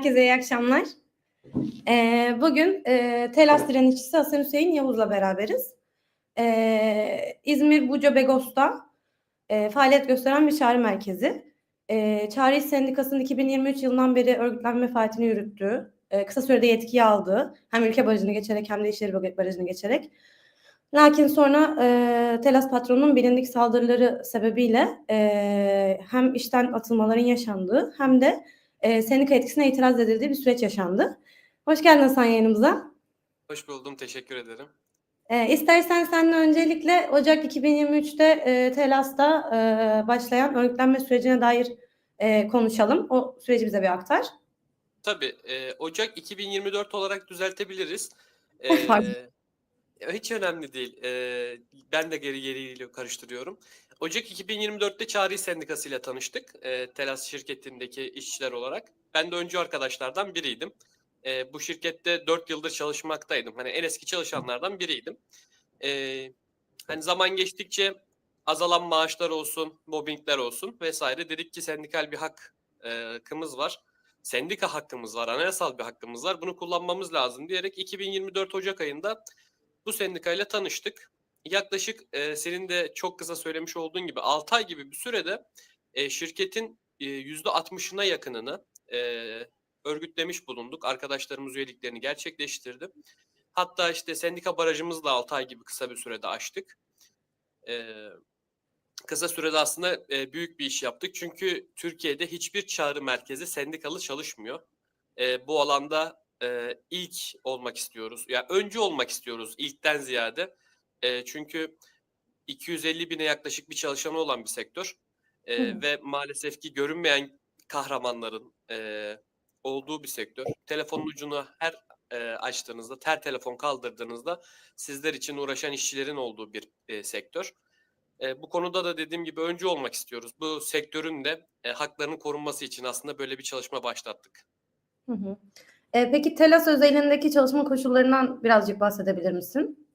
Herkese iyi akşamlar. Ee, bugün e, Telas direnişçisi Hasan Hüseyin Yavuz'la beraberiz. Ee, İzmir Buca Begos'ta e, faaliyet gösteren bir çağrı merkezi. E, Çağrı İş Sendikası'nın 2023 yılından beri örgütlenme faaliyetini yürüttüğü, e, kısa sürede yetkiyi aldığı, hem ülke barajını geçerek hem de işleri barajını geçerek. Lakin sonra e, Telas patronunun bilindik saldırıları sebebiyle e, hem işten atılmaların yaşandığı hem de e, sendika etkisine itiraz edildiği bir süreç yaşandı. Hoş geldin Hasan yayınımıza. Hoş buldum, teşekkür ederim. E, istersen seninle öncelikle Ocak 2023'te e, Telas'ta e, başlayan örgütlenme sürecine dair e, konuşalım. O süreci bize bir aktar. Tabii, e, Ocak 2024 olarak düzeltebiliriz. E, hiç önemli değil. E, ben de geri geriyle karıştırıyorum. Ocak 2024'te Çağrı Sendikası ile tanıştık. E, Telas şirketindeki işçiler olarak. Ben de öncü arkadaşlardan biriydim. E, bu şirkette 4 yıldır çalışmaktaydım. Hani en eski çalışanlardan biriydim. E, hani zaman geçtikçe azalan maaşlar olsun, mobbingler olsun vesaire dedik ki sendikal bir hakkımız var. Sendika hakkımız var, anayasal bir hakkımız var. Bunu kullanmamız lazım diyerek 2024 Ocak ayında bu sendikayla tanıştık. Yaklaşık e, senin de çok kısa söylemiş olduğun gibi 6 ay gibi bir sürede e, şirketin e, %60'ına yakınını e, örgütlemiş bulunduk. Arkadaşlarımız üyeliklerini gerçekleştirdi. Hatta işte sendika barajımızı da 6 ay gibi kısa bir sürede açtık. E, kısa sürede aslında e, büyük bir iş yaptık. Çünkü Türkiye'de hiçbir çağrı merkezi sendikalı çalışmıyor. E, bu alanda e, ilk olmak istiyoruz. Ya yani öncü olmak istiyoruz ilkten ziyade. E, çünkü 250 bine yaklaşık bir çalışanı olan bir sektör. E, ve maalesef ki görünmeyen kahramanların e, olduğu bir sektör. Telefonun ucunu her e, açtığınızda, ter telefon kaldırdığınızda sizler için uğraşan işçilerin olduğu bir e, sektör. E, bu konuda da dediğim gibi öncü olmak istiyoruz. Bu sektörün de e, haklarının korunması için aslında böyle bir çalışma başlattık. Hı hı. E, peki Telas özelindeki çalışma koşullarından birazcık bahsedebilir misin?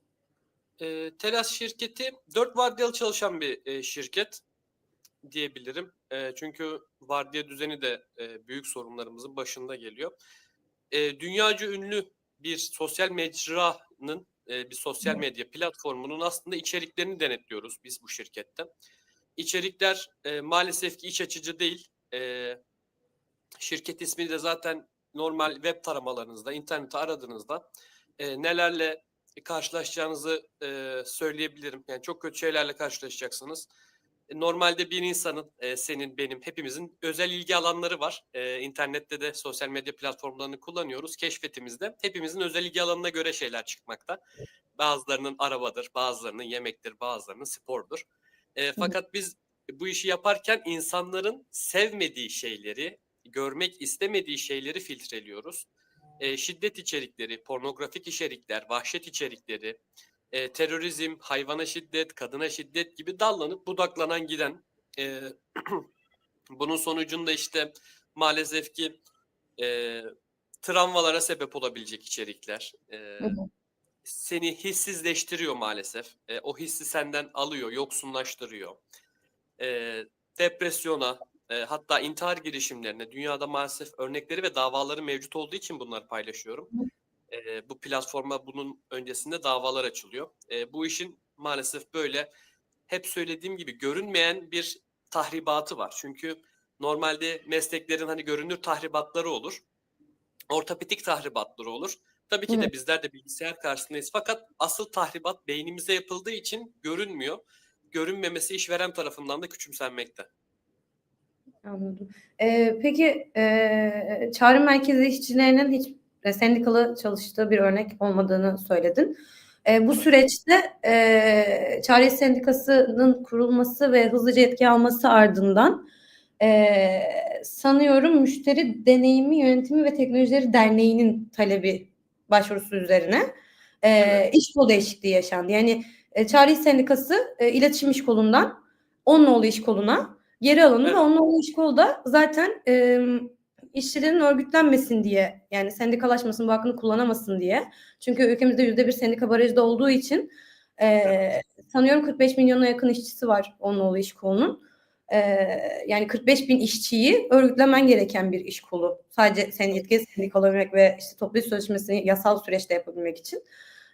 E, Telas şirketi dört vardiyalı çalışan bir e, şirket diyebilirim. E, çünkü vardiya düzeni de e, büyük sorunlarımızın başında geliyor. E, dünyaca ünlü bir sosyal mecranın, e, bir sosyal medya platformunun aslında içeriklerini denetliyoruz biz bu şirkette. İçerikler e, maalesef ki iç açıcı değil. E, şirket ismi de zaten normal web taramalarınızda, internette aradığınızda e, nelerle karşılaşacağınızı e, söyleyebilirim. Yani çok kötü şeylerle karşılaşacaksınız. E, normalde bir insanın, e, senin, benim, hepimizin özel ilgi alanları var. E, internette de sosyal medya platformlarını kullanıyoruz. Keşfetimizde hepimizin özel ilgi alanına göre şeyler çıkmakta. Bazılarının arabadır, bazılarının yemektir, bazılarının spordur. E, fakat biz bu işi yaparken insanların sevmediği şeyleri, görmek istemediği şeyleri filtreliyoruz. E, şiddet içerikleri, pornografik içerikler, vahşet içerikleri, e, terörizm, hayvana şiddet, kadına şiddet gibi dallanıp budaklanan giden e, bunun sonucunda işte maalesef ki e, travmalara sebep olabilecek içerikler e, seni hissizleştiriyor maalesef. E, o hissi senden alıyor, yoksunlaştırıyor. E, depresyona, e, hatta intihar girişimlerine dünyada maalesef örnekleri ve davaları mevcut olduğu için bunları paylaşıyorum. E, bu platforma bunun öncesinde davalar açılıyor. E, bu işin maalesef böyle hep söylediğim gibi görünmeyen bir tahribatı var. Çünkü normalde mesleklerin hani görünür tahribatları olur. Ortopedik tahribatları olur. Tabii ki de bizler de bilgisayar karşısındayız. Fakat asıl tahribat beynimize yapıldığı için görünmüyor. Görünmemesi işveren tarafından da küçümsenmekte. Anladım. Ee, peki e, çağrı merkezi işçilerinin hiç e, sendikalı çalıştığı bir örnek olmadığını söyledin. E, bu süreçte e, Çağrı Sendikası'nın kurulması ve hızlıca etki alması ardından e, sanıyorum Müşteri Deneyimi Yönetimi ve Teknolojileri Derneği'nin talebi başvurusu üzerine e, evet. iş kolu değişikliği yaşandı. Yani e, Çağrı Sendikası e, iletişim iş kolundan Onnoğlu iş koluna geri alındı evet. ve Onnoğlu iş kolu da zaten e, işçilerin örgütlenmesin diye yani sendikalaşmasın bu hakkını kullanamasın diye. Çünkü ülkemizde yüzde bir sendika barajda olduğu için e, evet. sanıyorum 45 milyona yakın işçisi var Onnoğlu iş kolunun. e, yani 45 bin işçiyi örgütlemen gereken bir iş kolu. Sadece senin yetkili sendik olabilmek ve işte toplu iş sözleşmesini yasal süreçte yapabilmek için.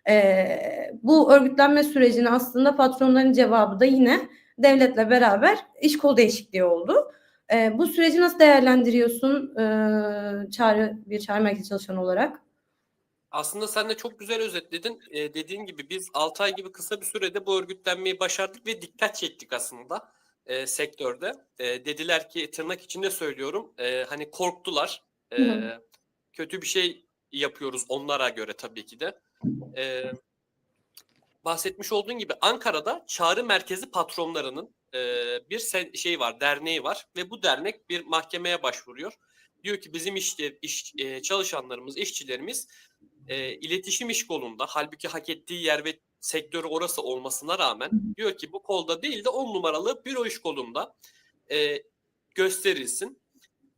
E, bu örgütlenme sürecini aslında patronların cevabı da yine devletle beraber iş kolu değişikliği oldu. E, bu süreci nasıl değerlendiriyorsun e, çağrı bir çağrı merkezi çalışanı olarak? Aslında sen de çok güzel özetledin. Ee, dediğin gibi biz 6 ay gibi kısa bir sürede bu örgütlenmeyi başardık ve dikkat çektik aslında e, sektörde. E, dediler ki tırnak içinde söylüyorum e, hani korktular. E, Hı hı. kötü bir şey yapıyoruz onlara göre tabii ki de. E, bahsetmiş olduğun gibi Ankara'da çağrı merkezi patronlarının e, bir sen- şey var, derneği var ve bu dernek bir mahkemeye başvuruyor. Diyor ki bizim işte iş, e, çalışanlarımız, işçilerimiz e, iletişim iş kolunda halbuki hak ettiği yer ve sektörü orası olmasına rağmen diyor ki bu kolda değil de 10 numaralı büro iş kolunda e, gösterilsin.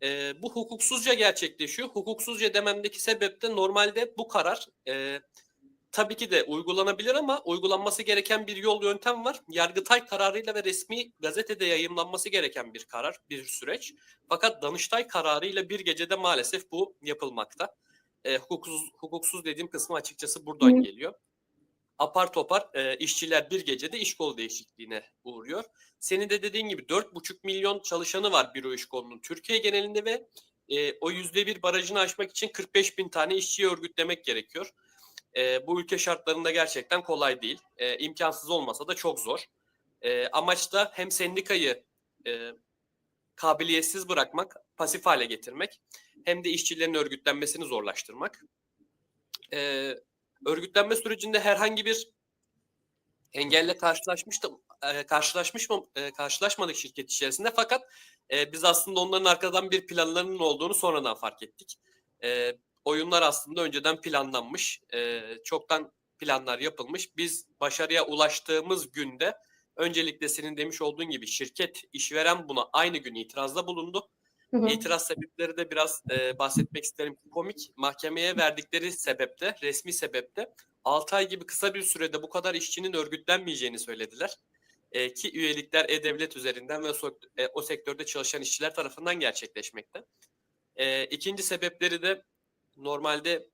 E, bu hukuksuzca gerçekleşiyor. Hukuksuzca dememdeki sebep de normalde bu karar e, tabii ki de uygulanabilir ama uygulanması gereken bir yol yöntem var. Yargıtay kararıyla ve resmi gazetede yayınlanması gereken bir karar, bir süreç. Fakat Danıştay kararıyla bir gecede maalesef bu yapılmakta. E, hukuksuz, hukuksuz dediğim kısmı açıkçası buradan Hı. geliyor. Apar topar e, işçiler bir gecede iş kolu değişikliğine uğruyor. Senin de dediğin gibi 4,5 milyon çalışanı var büro iş kolunun Türkiye genelinde ve e, o %1 barajını aşmak için 45 bin tane işçiyi örgütlemek gerekiyor. E, bu ülke şartlarında gerçekten kolay değil. E, imkansız olmasa da çok zor. E, amaç da hem sendikayı e, kabiliyetsiz bırakmak, pasif hale getirmek hem de işçilerin örgütlenmesini zorlaştırmak. E, örgütlenme sürecinde herhangi bir engelle karşılaşmıştım e, karşılaşmış mı e, karşılaşmadık şirket içerisinde fakat e, biz aslında onların arkadan bir planlarının olduğunu sonradan fark ettik. E, oyunlar aslında önceden planlanmış, e, çoktan planlar yapılmış. Biz başarıya ulaştığımız günde öncelikle senin demiş olduğun gibi şirket işveren buna aynı gün itirazda bulundu. Hı hı. İtiraz sebepleri de biraz e, bahsetmek isterim. Komik mahkemeye verdikleri sebepte, resmi sebepte 6 ay gibi kısa bir sürede bu kadar işçinin örgütlenmeyeceğini söylediler. E, ki üyelikler e-devlet üzerinden ve so- e, o sektörde çalışan işçiler tarafından gerçekleşmekte. E, ikinci sebepleri de normalde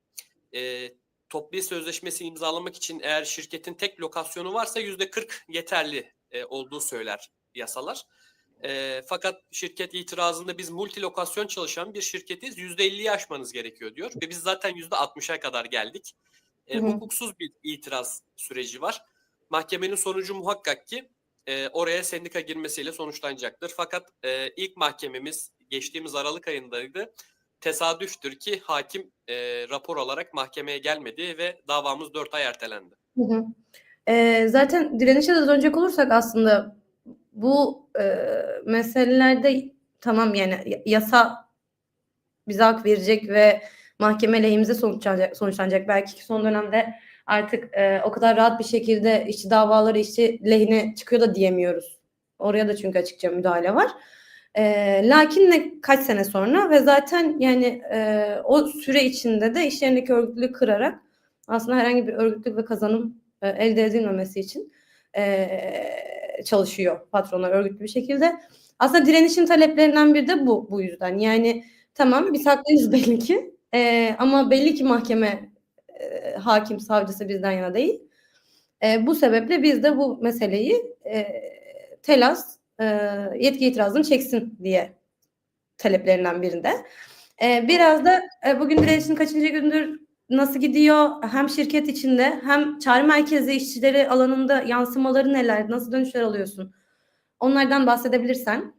e, toplu iş sözleşmesi imzalamak için eğer şirketin tek lokasyonu varsa yüzde 40 yeterli e, olduğu söyler yasalar. E, fakat şirket itirazında biz multi lokasyon çalışan bir şirketiz. %50'yi aşmanız gerekiyor diyor. Ve biz zaten %60'a kadar geldik. E, Hı hı. hukuksuz bir itiraz süreci var. Mahkemenin sonucu muhakkak ki e, oraya sendika girmesiyle sonuçlanacaktır. Fakat e, ilk mahkememiz geçtiğimiz Aralık ayındaydı. Tesadüftür ki hakim e, rapor alarak mahkemeye gelmedi ve davamız 4 ay ertelendi. Hı hı. Ee, zaten direnişe de dönecek olursak aslında bu e, meselelerde tamam yani yasa bize hak verecek ve mahkeme lehimize sonuçlanacak, sonuçlanacak. Belki ki son dönemde artık e, o kadar rahat bir şekilde işçi davaları işçi lehine çıkıyor da diyemiyoruz. Oraya da çünkü açıkça müdahale var. E, lakin ne kaç sene sonra ve zaten yani e, o süre içinde de iş yerindeki örgütlülüğü kırarak aslında herhangi bir örgütlülük ve kazanım e, elde edilmemesi için e, çalışıyor patronlar örgütlü bir şekilde. Aslında direnişin taleplerinden biri de bu bu yüzden. Yani tamam biz haklıyız belli ki e, ama belli ki mahkeme e, hakim savcısı bizden yana değil. E, bu sebeple biz de bu meseleyi e, telas e, yetki itirazını çeksin diye taleplerinden birinde. E, biraz da e, bugün direnişin kaçıncı gündür nasıl gidiyor? Hem şirket içinde hem çağrı merkezi işçileri alanında yansımaları neler? Nasıl dönüşler alıyorsun? Onlardan bahsedebilirsen.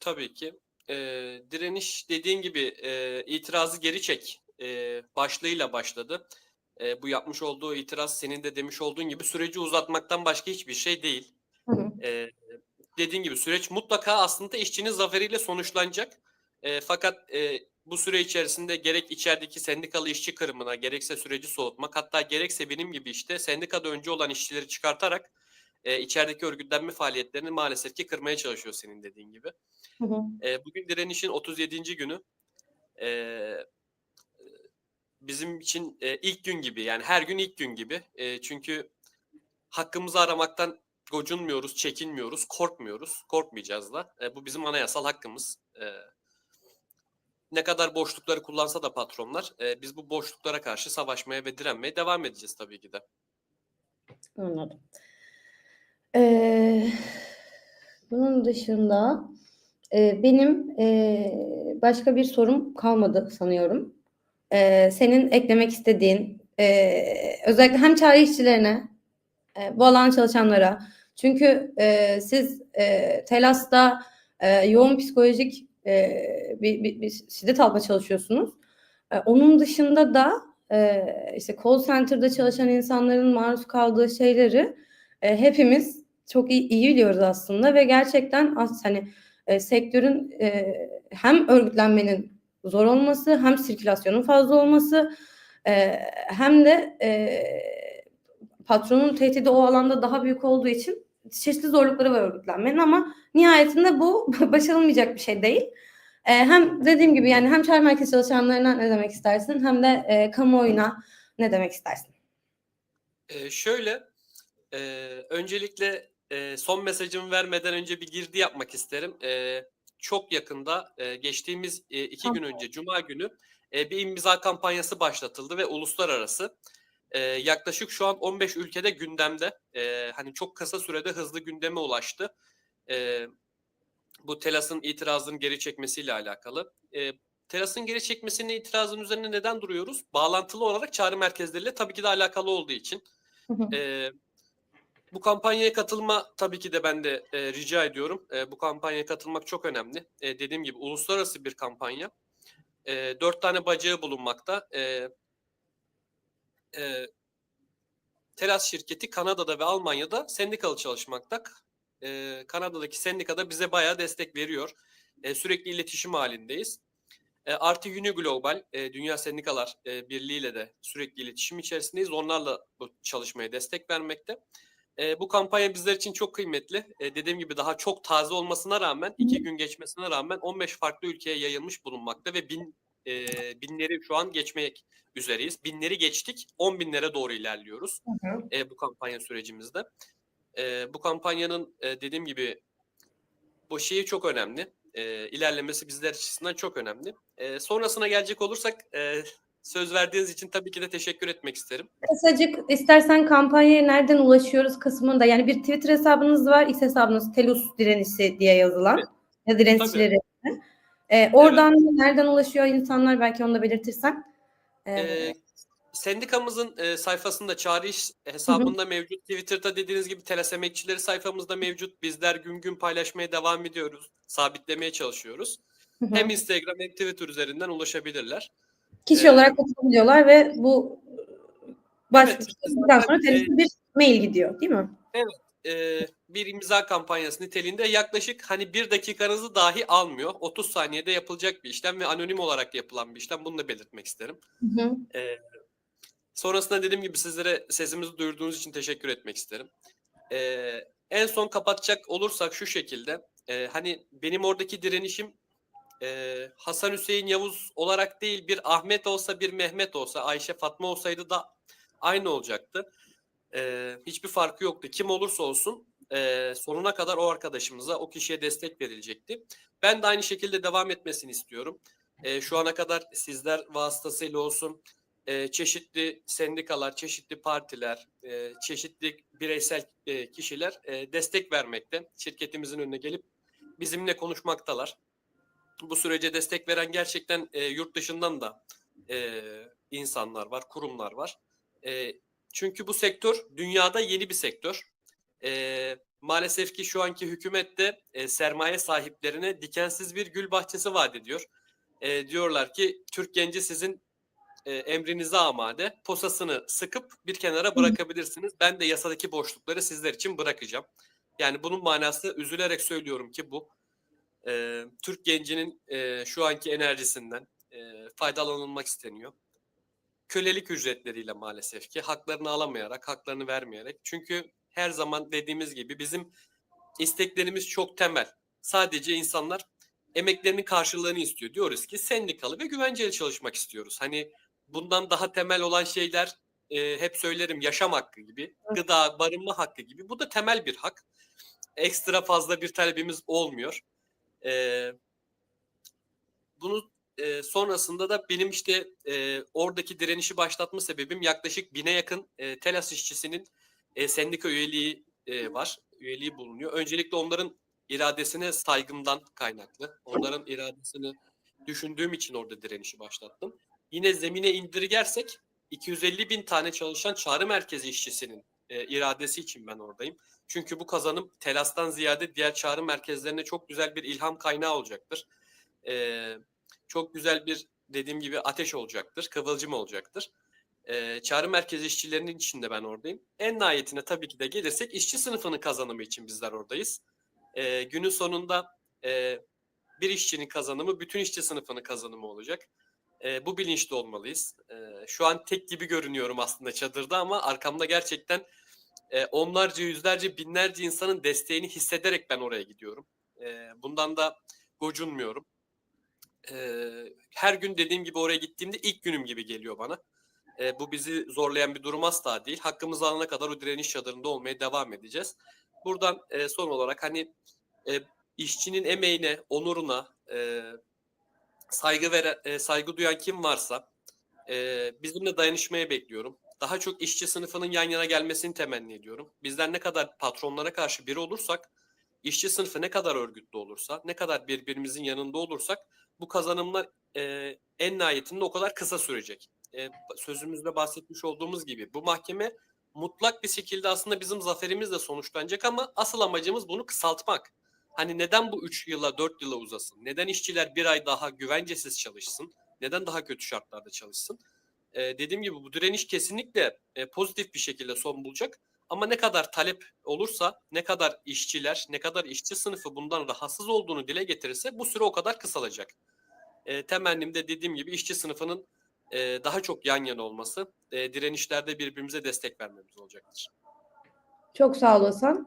Tabii ki. E, direniş dediğin gibi e, itirazı geri çek e, başlığıyla başladı. E, bu yapmış olduğu itiraz senin de demiş olduğun gibi süreci uzatmaktan başka hiçbir şey değil. Hı hı. E, dediğin gibi süreç mutlaka aslında işçinin zaferiyle sonuçlanacak. E, fakat e, bu süre içerisinde gerek içerideki sendikalı işçi kırımına gerekse süreci soğutmak hatta gerekse benim gibi işte sendikada önce olan işçileri çıkartarak e, içerideki örgütlenme faaliyetlerini maalesef ki kırmaya çalışıyor senin dediğin gibi. Hı hı. E, bugün direnişin 37. günü. E, bizim için e, ilk gün gibi yani her gün ilk gün gibi. E, çünkü hakkımızı aramaktan gocunmuyoruz, çekinmiyoruz, korkmuyoruz, korkmayacağız da. E, bu bizim anayasal hakkımız. E, ne kadar boşlukları kullansa da patronlar, e, biz bu boşluklara karşı savaşmaya ve direnmeye devam edeceğiz tabii ki de. Anladım. Ee, bunun dışında e, benim e, başka bir sorum kalmadı sanıyorum. Ee, senin eklemek istediğin e, özellikle hem çağrı işçilerine e, bu alan çalışanlara çünkü e, siz e, TELAS'ta e, yoğun psikolojik e, bir, bir, bir şiddet altında çalışıyorsunuz. E, onun dışında da e, işte call center'da çalışan insanların maruz kaldığı şeyleri e, hepimiz çok iyi, iyi biliyoruz aslında ve gerçekten as hani e, sektörün e, hem örgütlenmenin zor olması hem sirkülasyonun fazla olması e, hem de e, patronun tehdidi o alanda daha büyük olduğu için çeşitli zorlukları var örgütlenmenin ama nihayetinde bu başarılmayacak bir şey değil. E, hem dediğim gibi yani hem çağrı merkezi çalışanlarına ne demek istersin hem de e, kamuoyuna ne demek istersin? E, şöyle, e, öncelikle e, son mesajımı vermeden önce bir girdi yapmak isterim. E, çok yakında e, geçtiğimiz e, iki gün önce Cuma günü e, bir imza kampanyası başlatıldı ve uluslararası e, yaklaşık şu an 15 ülkede gündemde. E, hani çok kısa sürede hızlı gündeme ulaştı. E, bu TELAS'ın itirazını geri çekmesiyle alakalı. E, TELAS'ın geri çekmesinin itirazın üzerine neden duruyoruz? Bağlantılı olarak çağrı merkezleriyle tabii ki de alakalı olduğu için. E, bu kampanyaya katılma tabii ki de ben de e, rica ediyorum. E, bu kampanyaya katılmak çok önemli. E, dediğim gibi uluslararası bir kampanya. E, dört tane bacağı bulunmakta. E, e, Teras şirketi Kanada'da ve Almanya'da sendikalı çalışmakta. E, Kanada'daki sendikada bize bayağı destek veriyor. E, sürekli iletişim halindeyiz. E, artı Uni Global, e, Dünya Sendikalar e, Birliği ile de sürekli iletişim içerisindeyiz. Onlarla bu çalışmaya destek vermekte. E, bu kampanya bizler için çok kıymetli. E, dediğim gibi daha çok taze olmasına rağmen, iki gün geçmesine rağmen 15 farklı ülkeye yayılmış bulunmakta ve bin e, binleri şu an geçmek üzereyiz. Binleri geçtik, 10 binlere doğru ilerliyoruz e, bu kampanya sürecimizde. E, bu kampanyanın e, dediğim gibi bu şeyi çok önemli. E, ilerlemesi bizler açısından çok önemli. E, sonrasına gelecek olursak e, söz verdiğiniz için tabii ki de teşekkür etmek isterim. Kısacık istersen kampanyaya nereden ulaşıyoruz kısmında yani bir Twitter hesabınız var, X hesabınız Telus direnişi diye yazılan Evet. ya direnişçileri. Ee, oradan nereden ulaşıyor insanlar belki onu da belirtirsen. Ee, Ee, sendikamızın e, sayfasında çağrı iş hesabında mevcut. Twitter'da dediğiniz gibi telas emekçileri sayfamızda mevcut. Bizler gün gün paylaşmaya devam ediyoruz. Sabitlemeye çalışıyoruz. hı hı. Hem Instagram hem Twitter üzerinden ulaşabilirler. Kişi e, olarak katılabiliyorlar ve bu başvurduktan Evet. sonra Telus'a bir mail gidiyor değil mi? Ee, bir imza kampanyası niteliğinde yaklaşık hani bir dakikanızı dahi almıyor. 30 saniyede yapılacak bir işlem ve anonim olarak yapılan bir işlem. Bunu da belirtmek isterim. Hı hı. Ee, sonrasında dediğim gibi sizlere sesimizi duyurduğunuz için teşekkür etmek isterim. Ee, en son kapatacak olursak şu şekilde. e, hani benim oradaki direnişim e, Hasan Hüseyin Yavuz olarak değil bir Ahmet olsa bir Mehmet olsa Ayşe Fatma olsaydı da aynı olacaktı. E, hiçbir farkı yoktu. Kim olursa olsun e, sonuna kadar o arkadaşımıza o kişiye destek verilecekti. Ben de aynı şekilde devam etmesini istiyorum. E, şu ana kadar sizler vasıtasıyla olsun e, çeşitli sendikalar, çeşitli partiler, e, çeşitli bireysel e, kişiler e, destek vermekte. Şirketimizin önüne gelip bizimle konuşmaktalar. Bu sürece destek veren gerçekten e, yurt dışından da e, insanlar var, kurumlar var. E, çünkü bu sektör dünyada yeni bir sektör. E, maalesef ki şu anki hükümette e, sermaye sahiplerine dikensiz bir gül bahçesi vaat ediyor. E, diyorlar ki Türk genci sizin e, emrinize amade posasını sıkıp bir kenara bırakabilirsiniz. Ben de yasadaki boşlukları sizler için bırakacağım. Yani bunun manası üzülerek söylüyorum ki bu. E, Türk gencinin e, şu anki enerjisinden e, faydalanılmak isteniyor. Kölelik ücretleriyle maalesef ki haklarını alamayarak, haklarını vermeyerek. Çünkü her zaman dediğimiz gibi bizim isteklerimiz çok temel. Sadece insanlar emeklerinin karşılığını istiyor. Diyoruz ki sendikalı ve güvenceli çalışmak istiyoruz. Hani bundan daha temel olan şeyler e, hep söylerim yaşam hakkı gibi, gıda, barınma hakkı gibi. Bu da temel bir hak. Ekstra fazla bir talebimiz olmuyor. E, bunu e, sonrasında da benim işte e, oradaki direnişi başlatma sebebim yaklaşık bine yakın e, Telas işçisinin e, sendika üyeliği e, var. Üyeliği bulunuyor. Öncelikle onların iradesine saygımdan kaynaklı. Onların iradesini düşündüğüm için orada direnişi başlattım. Yine zemine indirgersek 250 bin tane çalışan çağrı merkezi işçisinin e, iradesi için ben oradayım. Çünkü bu kazanım Telas'tan ziyade diğer çağrı merkezlerine çok güzel bir ilham kaynağı olacaktır. E, çok güzel bir dediğim gibi ateş olacaktır, kıvılcım olacaktır. E, çağrı merkezi işçilerinin içinde ben oradayım. En nihayetine tabii ki de gelirsek işçi sınıfının kazanımı için bizler oradayız. E, günün sonunda e, bir işçinin kazanımı bütün işçi sınıfının kazanımı olacak. E, bu bilinçli olmalıyız. E, şu an tek gibi görünüyorum aslında çadırda ama arkamda gerçekten e, onlarca, yüzlerce, binlerce insanın desteğini hissederek ben oraya gidiyorum. E, bundan da gocunmuyorum. E, her gün dediğim gibi oraya gittiğimde ilk günüm gibi geliyor bana. E, bu bizi zorlayan bir durum asla değil. Hakkımızı alana kadar o direniş çadırında olmaya devam edeceğiz. Buradan e, son olarak hani e, işçinin emeğine, onuruna e, saygı veren, e, saygı duyan kim varsa e, bizimle dayanışmaya bekliyorum. Daha çok işçi sınıfının yan yana gelmesini temenni ediyorum. Bizler ne kadar patronlara karşı biri olursak, işçi sınıfı ne kadar örgütlü olursa, ne kadar birbirimizin yanında olursak bu kazanımlar e, en nihayetinde o kadar kısa sürecek. E, sözümüzde bahsetmiş olduğumuz gibi bu mahkeme mutlak bir şekilde aslında bizim zaferimizle sonuçlanacak ama asıl amacımız bunu kısaltmak. Hani neden bu 3 yıla 4 yıla uzasın? Neden işçiler bir ay daha güvencesiz çalışsın? Neden daha kötü şartlarda çalışsın? Ee, dediğim gibi bu direniş kesinlikle e, pozitif bir şekilde son bulacak. Ama ne kadar talep olursa, ne kadar işçiler, ne kadar işçi sınıfı bundan rahatsız olduğunu dile getirirse bu süre o kadar kısalacak. E, temennim de dediğim gibi işçi sınıfının e, daha çok yan yana olması, e, direnişlerde birbirimize destek vermemiz olacaktır. Çok sağ olasın.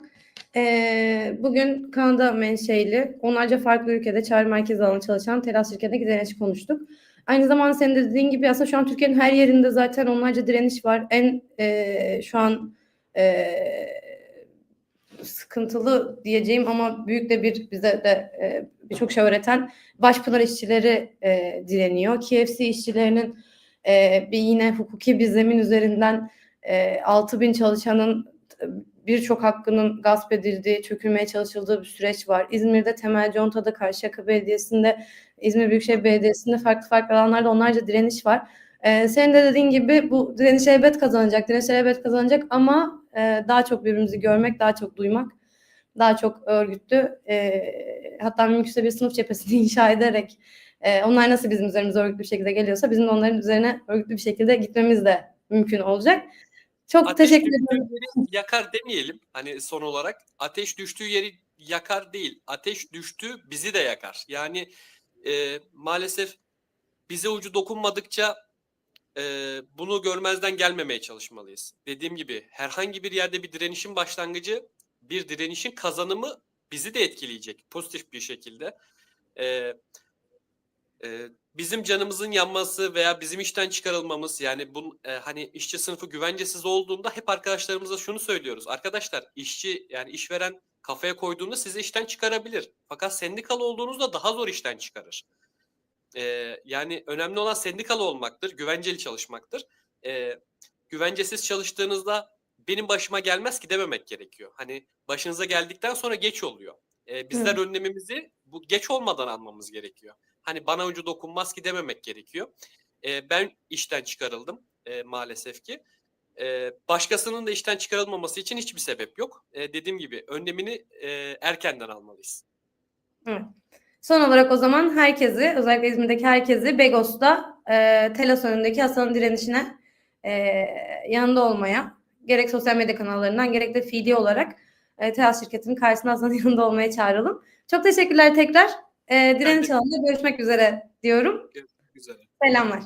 Ee, bugün Kanada menşeili onlarca farklı ülkede çağrı merkezi alanı çalışan Teras şirketindeki direniş konuştuk. Aynı zamanda senin de dediğin gibi aslında şu an Türkiye'nin her yerinde zaten onlarca direniş var. En e, şu an e, sıkıntılı diyeceğim ama büyük de bir bize de e, birçok şey öğreten Başpınar işçileri e, direniyor. KFC işçilerinin e, bir yine hukuki bir zemin üzerinden e, 6 bin çalışanın birçok hakkının gasp edildiği, çökülmeye çalışıldığı bir süreç var. İzmir'de Temel Conta'da, Karşıyaka Belediyesi'nde, İzmir Büyükşehir Belediyesi'nde farklı farklı alanlarda onlarca direniş var. Ee, senin de dediğin gibi bu direniş elbet kazanacak, direniş elbet kazanacak ama e, daha çok birbirimizi görmek, daha çok duymak, daha çok örgütlü, e, hatta mümkünse bir sınıf cephesini inşa ederek e, onlar nasıl bizim üzerimize örgütlü bir şekilde geliyorsa bizim de onların üzerine örgütlü bir şekilde gitmemiz de mümkün olacak. Çok Ateş teşekkür ederim. yakar demeyelim hani son olarak. Ateş düştüğü yeri yakar değil. Ateş düştü bizi de yakar. Yani e, maalesef bize ucu dokunmadıkça e, bunu görmezden gelmemeye çalışmalıyız. Dediğim gibi herhangi bir yerde bir direnişin başlangıcı bir direnişin kazanımı bizi de etkileyecek pozitif bir şekilde. E, e, bizim canımızın yanması veya bizim işten çıkarılmamız yani bu e, hani işçi sınıfı güvencesiz olduğunda hep arkadaşlarımıza şunu söylüyoruz. Arkadaşlar işçi yani işveren kafaya koyduğunda sizi işten çıkarabilir. Fakat sendikalı olduğunuzda daha zor işten çıkarır. E, yani önemli olan sendikalı olmaktır, güvenceli çalışmaktır. E, güvencesiz çalıştığınızda benim başıma gelmez ki dememek gerekiyor. Hani başınıza geldikten sonra geç oluyor. E, bizler önlemimizi bu geç olmadan almamız gerekiyor hani bana ucu dokunmaz ki dememek gerekiyor. E, ben işten çıkarıldım e, maalesef ki. E, başkasının da işten çıkarılmaması için hiçbir sebep yok. E, dediğim gibi önlemini e, erkenden almalıyız. Evet. Son olarak o zaman herkesi, özellikle İzmir'deki herkesi Begos'ta e, Telas önündeki Hasan'ın direnişine e, yanında olmaya, gerek sosyal medya kanallarından gerek de fiili olarak e, Telas şirketinin karşısında Hasan'ın yanında olmaya çağıralım. Çok teşekkürler tekrar. E, direniş alanında görüşmek üzere diyorum. Güzel. Selamlar.